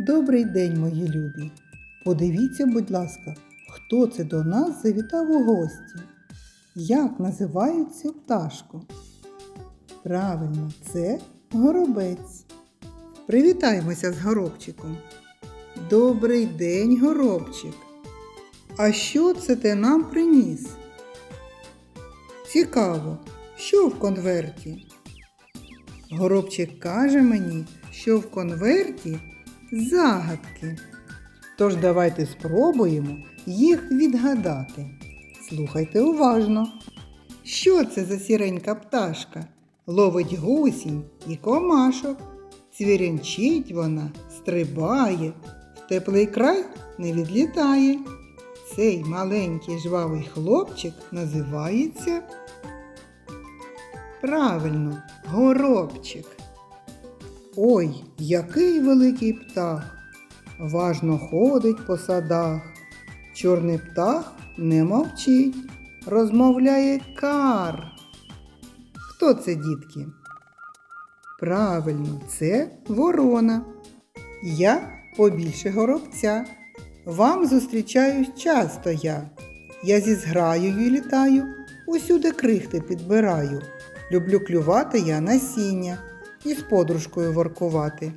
Добрий день, мої любі. Подивіться, будь ласка, хто це до нас завітав у гості. Як називають цю пташку? Правильно, це горобець. Привітаємося з горобчиком. Добрий день, горобчик. А що це ти нам приніс? Цікаво, що в конверті? Горобчик каже мені, що в конверті загадки. Тож давайте спробуємо їх відгадати. Слухайте уважно. Що це за сіренька пташка? Ловить гусінь і комашок. Цвірінчить вона, стрибає, в теплий край не відлітає. Цей маленький жвавий хлопчик називається правильно, горобчик. Ой, який великий птах! Важно ходить по садах. Чорний птах не мовчить, розмовляє кар. Хто це, дітки? Правильно, це ворона. Я побільше горобця. Вам зустрічаюсь часто я. Я зі зграєю літаю, усюди крихти підбираю. Люблю клювати я насіння і з подружкою воркувати.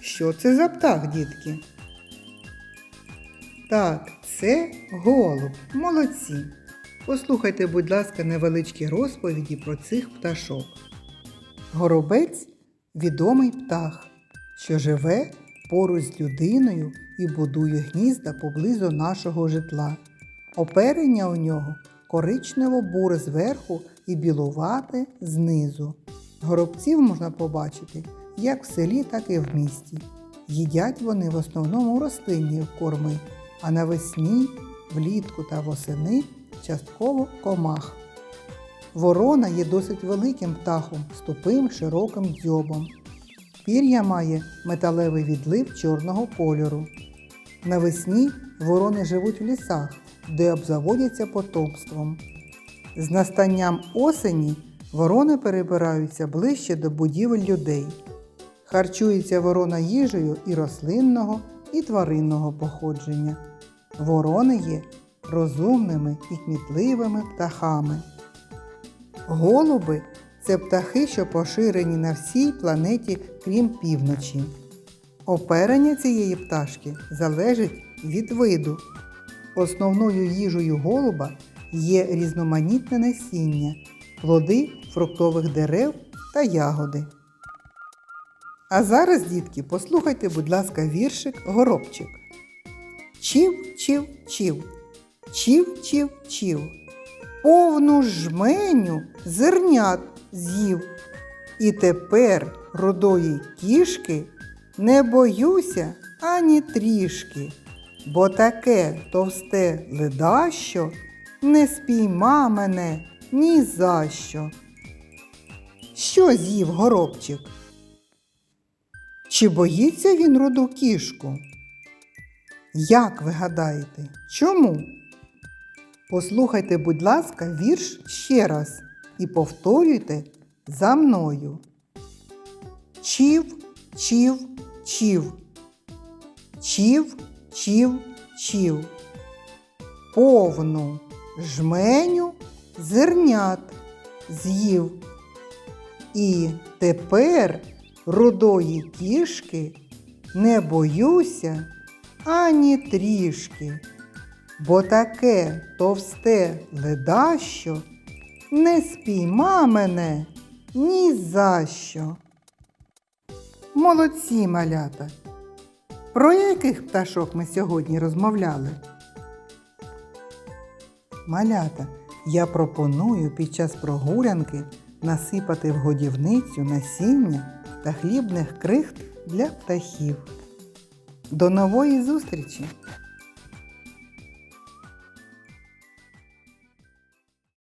Що це за птах, дітки? Так, це голуб. Молодці. Послухайте, будь ласка, невеличкі розповіді про цих пташок. Горобець відомий птах, що живе поруч з людиною і будує гнізда поблизу нашого житла. Оперення у нього коричнево-буре зверху і білувате знизу. Горобців можна побачити як в селі, так і в місті. Їдять вони в основному рослинні корми, а навесні, влітку та восени частково комах. Ворона є досить великим птахом з тупим широким дзьобом. Пір'я має металевий відлив чорного кольору. Навесні ворони живуть в лісах, де обзаводяться потомством. З настанням осені ворони перебираються ближче до будівель людей. Харчується ворона їжею і рослинного, і тваринного походження. Ворони є розумними і кмітливими птахами. Голуби це птахи, що поширені на всій планеті, крім півночі. Оперення цієї пташки залежить від виду. Основною їжею голуба є різноманітне насіння, плоди фруктових дерев та ягоди. А зараз, дітки, послухайте, будь ласка, віршик Горобчик. Чів, чів, чів, чів, чів, чів, повну жменю зернят з'їв. І тепер рудої кішки не боюся ані трішки, бо таке товсте ледащо не спійма мене ні за що. Що з'їв горобчик? Чи боїться він руду кішку? Як ви гадаєте, чому? Послухайте, будь ласка, вірш ще раз і повторюйте за мною. Чів, чів, чів. Чів, чів, чів. Повну жменю зернят з'їв. І тепер рудої кішки не боюся ані трішки, бо таке товсте ледащо не спійма мене ні за що. Молодці малята! Про яких пташок ми сьогодні розмовляли? Малята, я пропоную під час прогулянки насипати в годівницю насіння та хлібних крихт для птахів. До нової зустрічі!